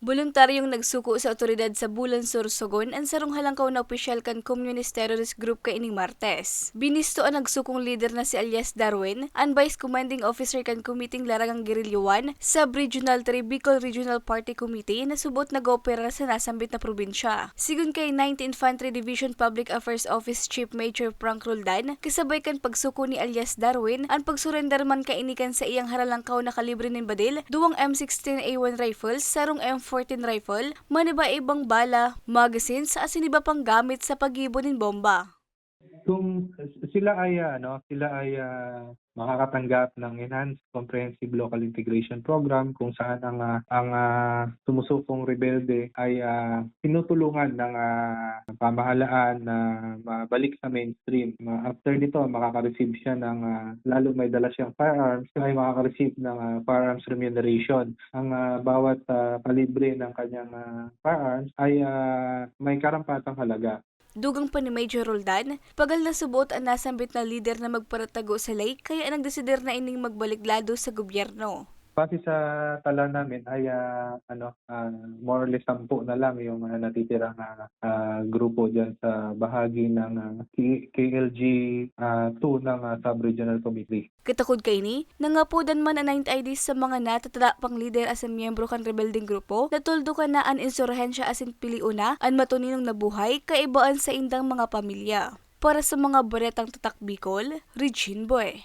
Voluntaryong nagsuko sa otoridad sa Bulan Sorsogon ang sarong halangkaw na opisyal kan Communist Terrorist Group kay ining Martes. Binisto ang nagsukong leader na si alias Darwin, ang Vice Commanding Officer kan Kumiting Larangang Gerilyawan, Sub-Regional 3 Bicol Regional Party Committee na subot nag-oopera sa nasambit na probinsya. Sigun kay 9th Infantry Division Public Affairs Office Chief Major Frank Roldan, kasabay kan pagsuko ni alias Darwin, ang pagsurrender man kainikan sa iyang haralangkaw na kalibre nin badil, duwang M16A1 rifles, sarong M14 rifle, maniba ibang bala, magazines, at siniba pang gamit sa pag-ibon ng bomba. Kung sila ay ah, ano, sila ay ah, makakatanggap ng Enhanced Comprehensive Local Integration Program kung saan ang ah, ang ah, sumusupong rebelde ay ah, tinutulungan ng ah, pamahalaan na mabalik sa mainstream. Ma- After nito, makaka-receive siya ng ah, lalo may dala siyang firearms, ay makaka-receive ng ah, firearms remuneration. Ang ah, bawat ah, kalibre ng kanyang ah, firearms ay ah, may karampatang halaga. Dugang pa ni Major Roldan, pagal na subot ang nasambit na leader na magparatago sa lake kaya nagdesider na ining magbaliglado sa gobyerno. Base sa tala namin ay ah, ano ah, more or less sampu na lang yung uh, natitirang ah, ah, grupo diyan sa bahagi ng ah, K- KLG 2 ng ah, Sub-Regional Committee. Kitakod kay ni, nangapudan man ang 9th IDs sa mga natatala pang leader as a miyembro kan rebelding grupo, natuldo ka na an insurhensya asin piliuna, an matuninong nabuhay, kaibaan sa indang mga pamilya. Para sa mga baretang tatak Bicol, Regine Boy.